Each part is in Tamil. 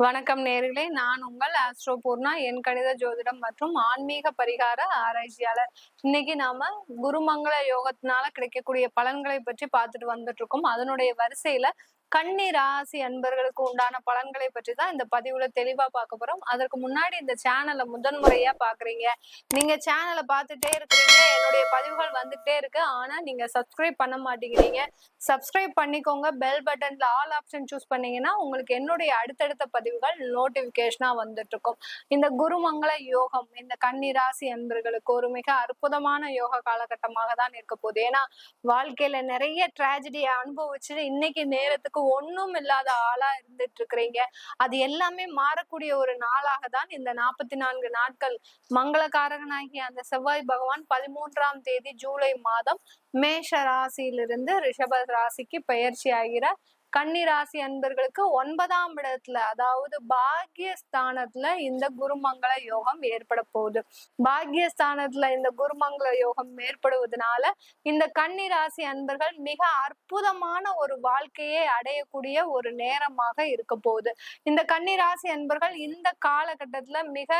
வணக்கம் நேர்களே. நான் உங்கள் ஆஸ்ட்ரோ பூர்ணா என் கணித ஜோதிடம் மற்றும் ஆன்மீக பரிகார ஆராய்ச்சியாளர். இன்னைக்கு நாம குருமங்கள யோகத்தினால கிடைக்கக்கூடிய பலன்களை பற்றி பார்த்துட்டு வந்துட்டு இருக்கோம் அதனுடைய வரிசையில கன்னி ராசி அன்பர்களுக்கு உண்டான பலன்களை பற்றி தான் இந்த பதிவுல தெளிவா பார்க்க போறோம். அதற்கு முன்னாடி இந்த சேனலை முதன் முறையா பாக்குறீங்க. நீங்க சேனலை பார்த்துட்டே இருக்கிறீங்க. என்னுடைய பதிவுகள் வந்துட்டே இருக்கு. ஆனா நீங்க சப்ஸ்கிரைப் பண்ண மாட்டேங்கிறீங்க. சப்ஸ்கிரைப் பண்ணிக்கோங்க. பெல் பட்டன்ல ஆல் ஆப்ஷன் சூஸ் பண்ணீங்கன்னா உங்களுக்கு என்னுடைய அடுத்தடுத்த பதிவுகள் நோட்டிபிகேஷனா வந்துட்டு இருக்கும். இந்த குருமங்கள யோகம் இந்த கன்னி ராசி அன்பர்களுக்கு ஒரு மிக அற்புதமான யோக காலகட்டமாக தான் இருக்க போகுது. ஏன்னா வாழ்க்கையில நிறைய டிராஜடியை அனுபவிச்சு இன்னைக்கு நேரத்துக்கு ஒண்ணும் இல்லாத ஆளா இருந்துட்டு இருக்கிறீங்க அது எல்லாமே மாறக்கூடிய ஒரு நாளாக தான் இந்த நாற்பத்தி நான்கு நாட்கள். மங்களகாரகனாகிய அந்த செவ்வாய் பகவான் பதிமூன்றாம் தேதி ஜூலை மாதம் மேஷ ராசியிலிருந்து ரிஷப ராசிக்கு பயிற்சி ஆகிறார் கன்னி ராசி அன்பர்களுக்கு ஒன்பதாம் இடத்துல அதாவது பாக்யஸ்தானத்துல இந்த குருமங்கள யோகம் ஏற்பட போகுது. பாக்யஸ்தானத்துல இந்த குருமங்கள யோகம் ஏற்படுவதனால இந்த கன்னி ராசி அன்பர்கள் மிக அற்புதமான ஒரு வாழ்க்கையை அடையக்கூடிய ஒரு நேரமாக இருக்க போகுது. இந்த கன்னி ராசி அன்பர்கள் இந்த காலகட்டத்துல மிக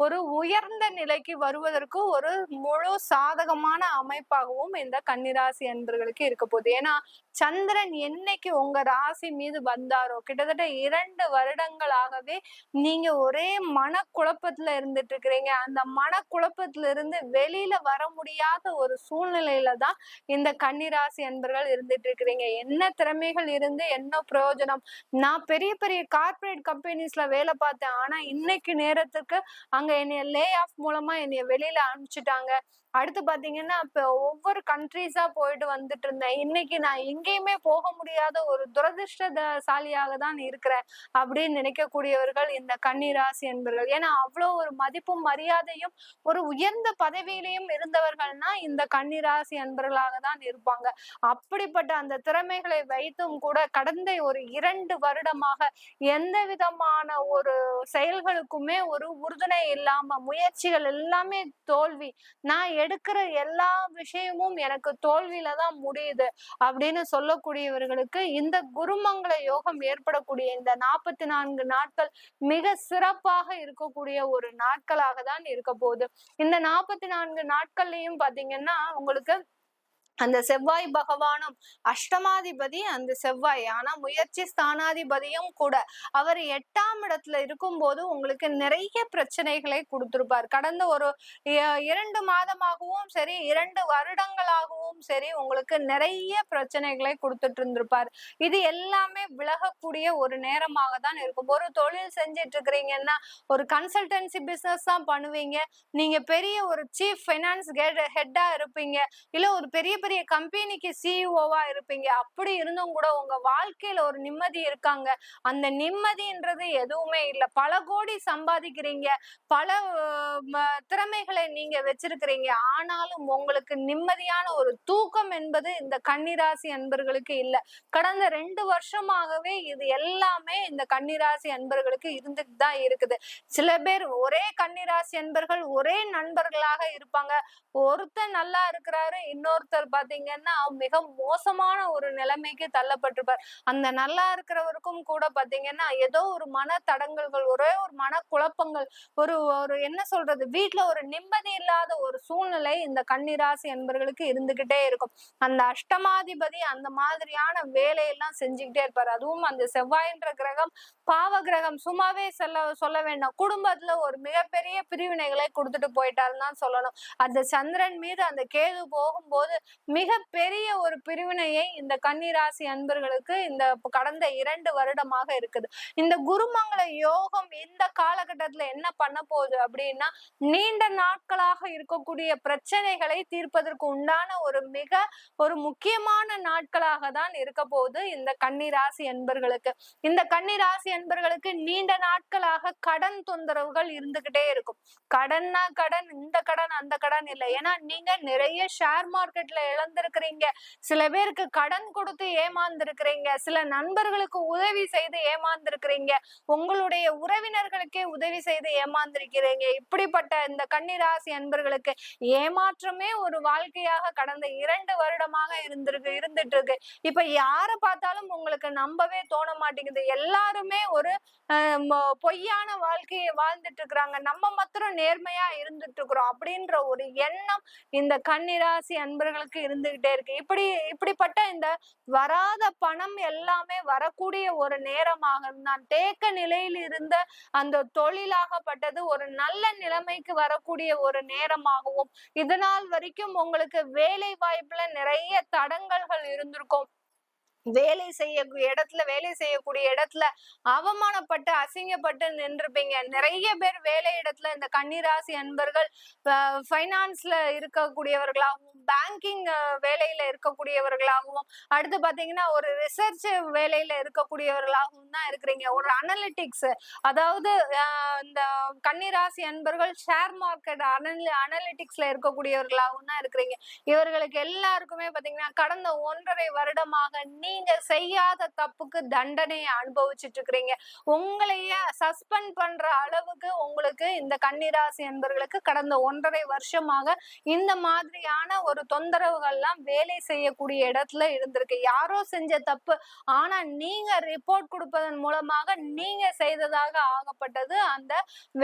ஒரு உயர்ந்த நிலைக்கு வருவதற்கு ஒரு முழு சாதகமான அமைப்பாகவும் இந்த கன்னிராசி அன்பர்களுக்கு இருக்க போகுது. ஏன்னா சந்திரன் என்னைக்கு உங்க ராசி மீது வந்தாரோ கிட்டத்தட்ட இரண்டு வருடங்களாகவே நீங்க ஒரே மனக்குழப்பத்துல இருந்துட்டு இருக்கிறீங்க அந்த மனக்குழப்பத்துல இருந்து வெளியில வர முடியாத ஒரு சூழ்நிலையில தான் இந்த கன்னிராசி அன்பர்கள் இருந்துட்டு இருக்கிறீங்க என்ன திறமைகள் இருந்து என்ன பிரயோஜனம்? நான் பெரிய பெரிய கார்பரேட் கம்பெனிஸ்ல வேலை பார்த்தேன். ஆனா இன்னைக்கு நேரத்துக்கு அங்க என்னைய லே ஆஃப் மூலமா என்னைய வெளியில அனுப்பிச்சிட்டாங்க. அடுத்து பாத்தீங்கன்னா இப்ப ஒவ்வொரு கண்ட்ரீஸா போயிட்டு வந்துட்டு இருந்தேன். இன்னைக்கு நான் எங்கேயுமே போக முடியாத ஒரு துரதிருஷ்டசாலியாக தான் இருக்கிறேன் அப்படின்னு நினைக்கக்கூடியவர்கள் இந்த கன்னிராசி என்பர்கள். ஏன்னா அவ்வளவு ஒரு மதிப்பும் மரியாதையும் ஒரு உயர்ந்த பதவியிலையும் இருந்தவர்கள்னா இந்த கன்னிராசி அன்பர்களாக தான் இருப்பாங்க. அப்படிப்பட்ட அந்த திறமைகளை வைத்தும் கூட கடந்த ஒரு இரண்டு வருடமாக எந்த விதமான ஒரு செயல்களுக்குமே ஒரு உறுதுணை இல்லாம முயற்சிகள் எல்லாமே தோல்வி. நான் எடுக்கிற எல்லா விஷயமும் எனக்கு தோல்வியில தான் முடியுது அப்படின்னு சொல்லக்கூடியவர்களுக்கு இந்த குருமங்கள யோகம் ஏற்படக்கூடிய இந்த நாற்பத்தி நான்கு நாட்கள் மிக சிறப்பாக இருக்கக்கூடிய ஒரு நாட்களாக தான் இருக்க போகுது. இந்த நாற்பத்தி நான்கு நாட்கள்லயும் பாத்தீங்கன்னா உங்களுக்கு அந்த செவ்வாய் பகவானும் அஷ்டமாதிபதி அந்த செவ்வாய் ஆனா முயற்சி ஸ்தானாதிபதியும் கூட. அவர் எட்டாம் இடத்துல இருக்கும் போது உங்களுக்கு நிறைய பிரச்சனைகளை கொடுத்திருப்பார். கடந்த ஒரு இரண்டு மாதமாகவும் சரி இரண்டு வருடங்களாகவும் சரி உங்களுக்கு நிறைய பிரச்சனைகளை கொடுத்துட்டு இருந்திருப்பார் இது எல்லாமே விலகக்கூடிய ஒரு நேரமாக தான் இருக்கும். ஒரு தொழில் செஞ்சிட்டு இருக்கிறீங்கன்னா ஒரு கன்சல்டன்சி பிசினஸ் தான் பண்ணுவீங்க. நீங்க பெரிய ஒரு சீஃப் ஃபைனான்ஸ் ஹெட்டா இருப்பீங்க. இல்ல ஒரு பெரிய பெரிய கம்பெனிக்கு சிஇஓவா இருப்பீங்க. அப்படி இருந்தும் கூட உங்க வாழ்க்கையில ஒரு நிம்மதி இருக்காங்க. அந்த நிம்மதின்றது எதுவுமே இல்லை. பல கோடி சம்பாதிக்கிறீங்க. பல திறமைகளை நீங்க வச்சிருக்கிறீங்க. ஆனாலும் உங்களுக்கு நிம்மதியான ஒரு தூக்கம் என்பது இந்த கன்னிராசி அன்பர்களுக்கு இல்லை. கடந்த ரெண்டு வருஷமாகவே இது எல்லாமே இந்த கன்னிராசி அன்பர்களுக்கு இருந்துட்டு தான் இருக்குது. சில பேர் ஒரே கன்னிராசி அன்பர்கள் ஒரே நண்பர்களாக இருப்பாங்க. ஒருத்தர் நல்லா இருக்கிறாரு இன்னொருத்தர் பாத்தீங்கன்னா மிக மோசமான ஒரு நிலைமைக்கு தள்ளப்பட்டிருப்பார். அந்த நல்லா இருக்கிறவருக்கும் கூட பாத்தீங்கன்னா ஏதோ ஒரு மன தடங்கல்கள் ஒரே ஒரு மன குழப்பங்கள் ஒரு ஒரு என்ன சொல்றது வீட்டுல ஒரு நிம்மதி இல்லாத ஒரு சூழ்நிலை இந்த கன்னிராசி என்பவர்களுக்கு இருந்துகிட்டே இருக்கும். அந்த அஷ்டமாதிபதி அந்த மாதிரியான வேலையெல்லாம் செஞ்சுக்கிட்டே இருப்பார். அதுவும் அந்த செவ்வாயின்ற கிரகம் பாவ கிரகம் சும்மாவே சொல்ல சொல்ல வேண்டாம். குடும்பத்துல ஒரு மிகப்பெரிய பிரிவினைகளை கொடுத்துட்டு போயிட்டாருன்னு தான் சொல்லணும். அந்த சந்திரன் மீது அந்த கேது போகும்போது மிக பெரிய ஒரு பிரிவினையை இந்த கன்னிராசி அன்பர்களுக்கு இந்த கடந்த இரண்டு வருடமாக இருக்குது. இந்த குருமங்கள யோகம் இந்த காலகட்டத்துல என்ன பண்ண போகுது அப்படின்னா நீண்ட நாட்களாக இருக்கக்கூடிய பிரச்சனைகளை தீர்ப்பதற்கு உண்டான ஒரு மிக ஒரு முக்கியமான நாட்களாக தான் இருக்க போகுது இந்த கன்னிராசி அன்பர்களுக்கு. இந்த கன்னிராசி அன்பர்களுக்கு நீண்ட நாட்களாக கடன் தொந்தரவுகள் இருந்துகிட்டே இருக்கும். கடன்னா கடன் இந்த கடன் அந்த கடன் இல்லை. ஏன்னா நீங்க நிறைய ஷேர் மார்க்கெட்ல இழந்திருக்கிறீங்க. சில பேருக்கு கடன் கொடுத்து ஏமாந்திருக்கிறீங்க. சில நண்பர்களுக்கு உதவி செய்து ஏமாந்திருக்கிறீங்க. உங்களுடைய உறவினர்களுக்கே உதவி செய்து ஏமாந்திருக்கிறீங்க. இப்படிப்பட்ட இந்த கன்னிராசி அன்பர்களுக்கு ஏமாற்றமே ஒரு வாழ்க்கையாக கடந்த இரண்டு வருடமாக இருந்திருக்கு இருந்துட்டு இருக்கு இப்ப யார பார்த்தாலும் உங்களுக்கு நம்பவே தோண மாட்டேங்குது. எல்லாருமே ஒரு பொய்யான வாழ்க்கையை வாழ்ந்துட்டு இருக்கிறாங்க நம்ம மாத்திரம் நேர்மையா இருந்துட்டு இருக்கிறோம் அப்படின்ற ஒரு எண்ணம் இந்த கன்னிராசி அன்பர்களுக்கு இருந்துகிட்டே இருக்கு. இப்படி இப்படிப்பட்ட இந்த வராத பணம் எல்லாமே வரக்கூடிய ஒரு நேரமாக தான் தேக்க நிலையில் இருந்த அந்த தொழிலாகப்பட்டது ஒரு நல்ல நிலைமைக்கு வரக்கூடிய ஒரு நேரமாகவும் இதனால் வரைக்கும் உங்களுக்கு வேலை வாய்ப்புல நிறைய தடங்கல்கள் இருந்திருக்கும். வேலை செய்ய இடத்துல வேலை செய்யக்கூடிய இடத்துல அவமானப்பட்டு அசிங்கப்பட்டு நின்றுப்பீங்க. நிறைய பேர் வேலை இடத்துல இந்த கன்னிராசி அன்பர்கள் ஃபைனான்ஸ்ல இருக்கக்கூடியவர்களாகவும் பேங்கிங் வேலையில இருக்கக்கூடியவர்களாகவும் அடுத்து பாத்தீங்கன்னா ஒரு ரிசர்ச் வேலையில இருக்கக்கூடியவர்களாகவும் தான் இருக்கிறீங்க. ஒரு அனலிட்டிக்ஸ் அதாவது இந்த கன்னிராசி அன்பர்கள் ஷேர் மார்க்கெட் அனலி அனலிட்டிக்ஸ்ல இருக்கக்கூடியவர்களாகவும் தான் இருக்கிறீங்க. இவர்களுக்கு எல்லாருக்குமே பாத்தீங்கன்னா கடந்த ஒன்றரை வருடமாக நீ நீங்க செய்யாத தப்புக்கு தண்டனையை அனுபவிச்சுட்டு இருக்கிறீங்க உங்களையே சஸ்பெண்ட் பண்ற அளவுக்கு உங்களுக்கு இந்த கன்னிராசி என்பர்களுக்கு கடந்த ஒன்றரை வருஷமாக இந்த மாதிரியான ஒரு தொந்தரவுகள்லாம் வேலை செய்யக்கூடிய இடத்துல இருந்திருக்கு. யாரோ செஞ்ச தப்பு ஆனா நீங்க ரிப்போர்ட் கொடுப்பதன் மூலமாக நீங்க செய்ததாக ஆகப்பட்டது அந்த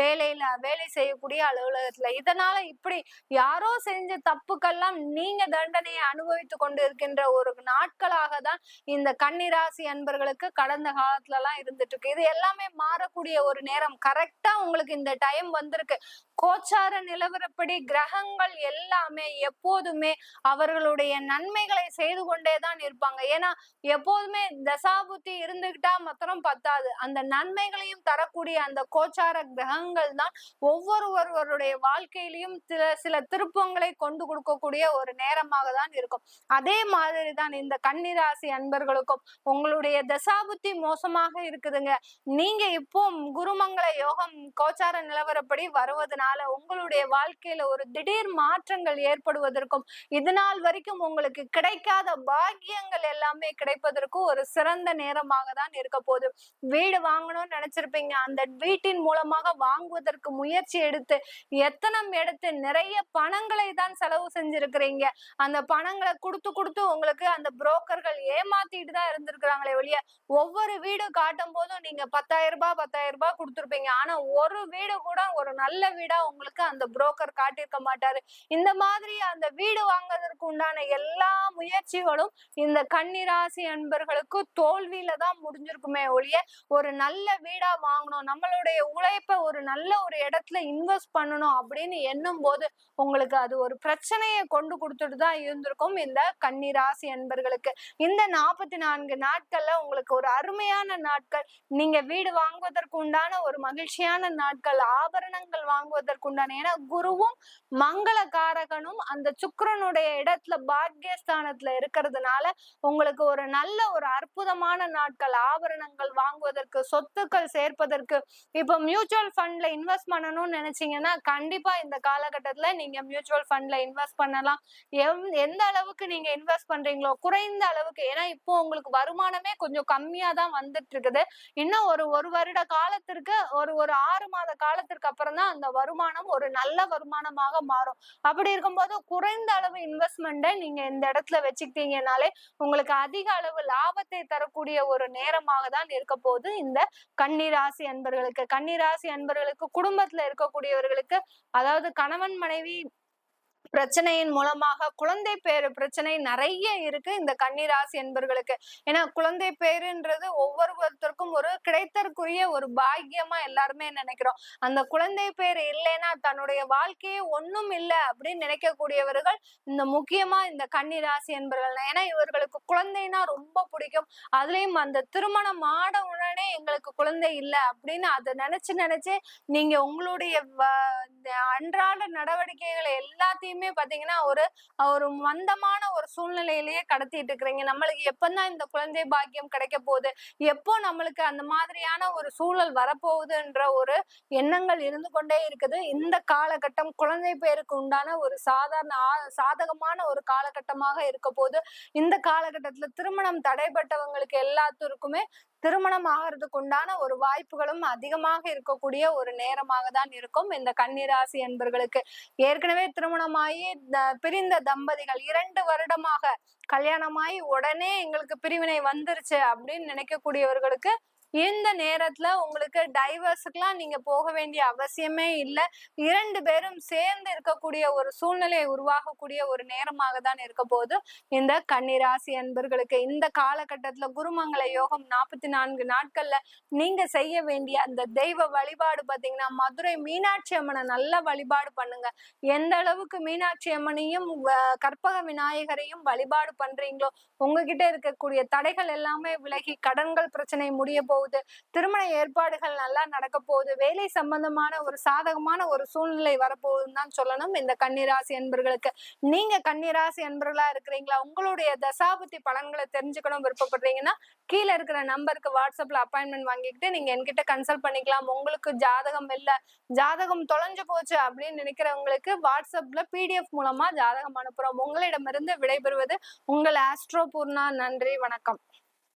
வேலையில வேலை செய்யக்கூடிய அலுவலகத்துல. இதனால இப்படி யாரோ செஞ்ச தப்புக்கெல்லாம் நீங்க தண்டனையை அனுபவித்து கொண்டு இருக்கின்ற ஒரு நாட்களாக தான் இந்த கன்னிராசி அன்பர்களுக்கு கடந்த காலத்துல எல்லாம் இருந்துட்டு இருக்கு இது எல்லாமே மாறக்கூடிய ஒரு நேரம். கரெக்டா உங்களுக்கு இந்த டைம் வந்திருக்கு. கோச்சார நிலவரப்படி கிரகங்கள் எல்லாமே எப்போதுமே அவர்களுடைய நன்மைகளை செய்து கொண்டேதான் இருப்பாங்க. ஏன்னா எப்போதுமே தசாபுத்தி இருந்துகிட்டா மாத்திரம் பத்தாது. அந்த நன்மைகளையும் தரக்கூடிய அந்த கோச்சார கிரகங்கள் தான் ஒவ்வொருவருடைய வாழ்க்கையிலையும் சில சில திருப்பங்களை கொண்டு கொடுக்கக்கூடிய ஒரு நேரமாக தான் இருக்கும். அதே மாதிரி தான் இந்த கன்னிராசி நண்பர்களுக்கும் உங்களுடைய தசாபுத்தி மோசமாக இருக்குதுங்க. நீங்க இப்போ குருமங்கள யோகம் கோச்சார நிலவரப்படி வருவதனால உங்களுடைய வாழ்க்கையில ஒரு திடீர் மாற்றங்கள் ஏற்படுவதற்கும் இதனால் வரைக்கும் உங்களுக்கு கிடைக்காத பாக்கியங்கள் எல்லாமே கிடைப்பதற்கும் ஒரு சிறந்த நேரமாக தான் இருக்க போகுது. வீடு வாங்கணும்னு நினைச்சிருப்பீங்க. அந்த வீட்டின் மூலமாக வாங்குவதற்கு முயற்சி எடுத்து எத்தனம் எடுத்து நிறைய பணங்களை தான் செலவு செஞ்சிருக்கிறீங்க. அந்த பணங்களை கொடுத்து கொடுத்து உங்களுக்கு அந்த புரோக்கர்கள் ஏமாத்திட்டு தான் இருந்திருக்கிறாங்களே ஒழிய ஒவ்வொரு வீடு காட்டும் போதும் நீங்க பத்தாயிரம் ரூபாய் பத்தாயிரம் ரூபாய் கொடுத்துருப்பீங்க. ஆனா ஒரு வீடு கூட ஒரு நல்ல வீடா உங்களுக்கு அந்த புரோக்கர் காட்டியிருக்க மாட்டாரு. இந்த மாதிரி அந்த வீடு வாங்குவதற்கு உண்டான எல்லா முயற்சிகளும் இந்த கன்னிராசி அன்பர்களுக்கு தோல்வியில தான் முடிஞ்சிருக்குமே ஒழிய ஒரு நல்ல வீடா வாங்கணும் நம்மளுடைய உழைப்ப ஒரு நல்ல ஒரு இடத்துல இன்வெஸ்ட் பண்ணணும் அப்படின்னு எண்ணும் போது உங்களுக்கு அது ஒரு பிரச்சனையை கொண்டு கொடுத்துட்டு தான் இருந்திருக்கும் இந்த கன்னிராசி அன்பர்களுக்கு. இந்த நாற்பத்தி நான்கு நாட்கள்ல உங்களுக்கு ஒரு அருமையான நாட்கள். நீங்க வீடு வாங்குவதற்கு உண்டான ஒரு மகிழ்ச்சியான நாட்கள். ஆபரணங்கள் வாங்குவதற்கு உண்டான. ஏன்னா குருவும் மங்கள காரகனும் அந்த சுக்கரனுடைய இடத்துல பாக்கியஸ்தானத்துல இருக்கிறதுனால உங்களுக்கு ஒரு நல்ல ஒரு அற்புதமான நாட்கள். ஆபரணங்கள் வாங்குவதற்கு சொத்துக்கள் சேர்ப்பதற்கு. இப்போ மியூச்சுவல் ஃபண்ட்ல இன்வெஸ்ட் பண்ணணும்னு நினைச்சீங்கன்னா கண்டிப்பா இந்த காலகட்டத்துல நீங்க மியூச்சுவல் ஃபண்ட்ல இன்வெஸ்ட் பண்ணலாம். எந்த அளவுக்கு நீங்க இன்வெஸ்ட் பண்றீங்களோ குறைந்த அளவுக்கு. ஏன்னா இப்போ உங்களுக்கு வருமானமே கொஞ்சம் கம்மியா தான் வந்துட்டு இருக்குது இன்னும் ஒரு ஒரு வருட காலத்திற்கு ஒரு ஒரு ஆறு மாத காலத்திற்கு அப்புறம் தான் அந்த வருமானம் ஒரு நல்ல வருமானமாக மாறும். அப்படி இருக்கும்போது குறைந்த அளவு இன்வெஸ்ட்மெண்ட்டை நீங்க இந்த இடத்துல வச்சுக்கிட்டீங்கனாலே உங்களுக்கு அதிக அளவு லாபத்தை தரக்கூடிய ஒரு நேரமாக தான் இருக்க போது இந்த கன்னிராசி அன்பர்களுக்கு. கன்னிராசி அன்பர்களுக்கு குடும்பத்துல இருக்கக்கூடியவர்களுக்கு அதாவது கணவன் மனைவி பிரச்சனையின் மூலமாக குழந்தை பேரு பிரச்சனை நிறைய இருக்கு இந்த கன்னிராசி என்பர்களுக்கு. ஏன்னா குழந்தை பேருன்றது ஒவ்வொருவருத்தருக்கும் ஒரு கிடைத்தற்குரிய ஒரு பாக்கியமா எல்லாருமே நினைக்கிறோம். அந்த குழந்தை பேர் இல்லைன்னா தன்னுடைய வாழ்க்கையே ஒண்ணும் இல்லை அப்படின்னு நினைக்கக்கூடியவர்கள் இந்த முக்கியமா இந்த கன்னிராசி என்பர்கள் ஏன்னா இவர்களுக்கு குழந்தைனா ரொம்ப பிடிக்கும். அதுலயும் அந்த திருமணம் ஆட எங்களுக்கு குழந்தை இல்லை அப்படின்னு அதை நினைச்சு நினைச்சு நீங்க உங்களுடைய அன்றாட நடவடிக்கைகளை எல்லாத்தையுமே பாத்தீங்கன்னா ஒரு ஒரு மந்தமான ஒரு சூழ்நிலையிலேயே கடத்திட்டு இருக்கிறீங்க. நம்மளுக்கு எப்பதான் இந்த குழந்தை பாக்கியம் கிடைக்க போகுது? எப்போ நம்மளுக்கு அந்த மாதிரியான ஒரு சூழல் வரப்போகுதுன்ற ஒரு எண்ணங்கள் இருந்து கொண்டே இருக்குது. இந்த காலகட்டம் குழந்தை பேருக்கு உண்டான ஒரு சாதாரண சாதகமான ஒரு காலகட்டமாக இருக்க போது இந்த காலகட்டத்துல திருமணம் தடைப்பட்டவங்களுக்கு எல்லாத்திற்குமே திருமணம் ஆகிறதுக்கு உண்டான ஒரு வாய்ப்புகளும் அதிகமாக இருக்கக்கூடிய ஒரு நேரமாக தான் இருக்கும். இந்த கன்னிராசி என்பர்களுக்கு ஏற்கனவே திருமணமாகி பிரிந்த தம்பதிகள் இரண்டு வருடமாக கல்யாணமாயி உடனே எங்களுக்கு பிரிவினை வந்துருச்சு அப்படின்னு நினைக்கக்கூடியவர்களுக்கு இந்த நேரத்துல உங்களுக்கு டைவர்ஸுக்கெல்லாம் நீங்க போக வேண்டிய அவசியமே இல்லை. இரண்டு பேரும் சேர்ந்து இருக்கக்கூடிய ஒரு சூழ்நிலையை உருவாகக்கூடிய ஒரு நேரமாக தான் இருக்க போது இந்த கன்னிராசி அன்பர்களுக்கு இந்த காலகட்டத்துல குருமங்கல யோகம் நாற்பத்தி நான்கு நாட்கள்ல நீங்க செய்ய வேண்டிய அந்த தெய்வ வழிபாடு பாத்தீங்கன்னா மதுரை மீனாட்சி அம்மனை நல்ல வழிபாடு பண்ணுங்க. எந்த அளவுக்கு மீனாட்சி அம்மனையும் கற்பக விநாயகரையும் வழிபாடு பண்றீங்களோ உங்ககிட்ட இருக்கக்கூடிய தடைகள் எல்லாமே விலகி கடன்கள் பிரச்சனை முடிய போகுது. திருமண ஏற்பாடுகள் நல்லா நடக்க போகுது. வேலை சம்பந்தமான ஒரு சாதகமான ஒரு சூழ்நிலை வரப்போகுதுன்னு தான் சொல்லணும் இந்த கன்னிராசி என்பர்களுக்கு நீங்க கன்னிராசி என்பர்களா இருக்கிறீங்களா? உங்களுடைய தசாபுத்தி பலன்களை தெரிஞ்சுக்கணும் விருப்பப்படுறீங்கன்னா கீழே இருக்கிற நம்பருக்கு வாட்ஸ்அப்ல அப்பாயின்மெண்ட் வாங்கிக்கிட்டு நீங்க என்கிட்ட கன்சல்ட் பண்ணிக்கலாம். உங்களுக்கு ஜாதகம் இல்லை ஜாதகம் தொலைஞ்சு போச்சு அப்படின்னு நினைக்கிறவங்களுக்கு வாட்ஸ்அப்ல பிடிஎஃப் மூலமா ஜாதகம் அனுப்புறோம். உங்களிடமிருந்து விடைபெறுவது உங்கள் ஆஸ்ட்ரோ பூர்ணா. நன்றி வணக்கம்.